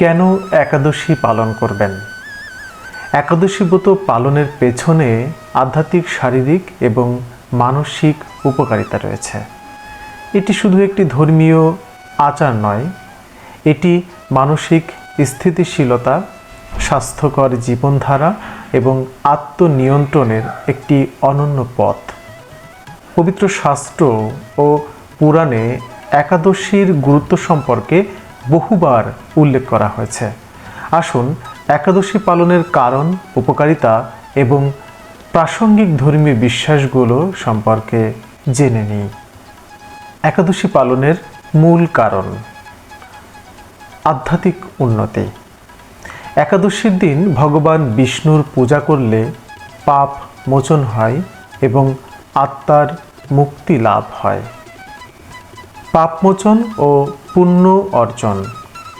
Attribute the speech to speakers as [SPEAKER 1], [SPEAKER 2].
[SPEAKER 1] কেন একাদশী পালন করবেন? একাদশী ব্রত পালনের পেছনে আধ্যাত্মিক, শারীরিক এবং মানসিক উপকারিতা রয়েছে। এটি শুধু একটি ধর্মীয় আচার নয়, এটি মানসিক স্থিতিশীলতা, স্বাস্থ্যকর জীবনধারা এবং আত্মনিয়ন্ত্রণের একটি অনন্য পথ। পবিত্র শাস্ত্র ও পুরাণে একাদশীর গুরুত্ব সম্পর্কে বহুবার উল্লেখ করা হয়েছে। আসুন, একাদশী পালনের কারণ, উপকারিতা এবং প্রাসঙ্গিক ধর্মীয় বিশ্বাসগুলো সম্পর্কে জেনে নিই। একাদশী পালনের মূল কারণ। আধ্যাত্মিক উন্নতি। একাদশীর দিন ভগবান বিষ্ণুর পূজা করলে পাপ মোচন হয় এবং আত্মার মুক্তি লাভ হয়। পাপমোচন ও পুণ্য অর্জন।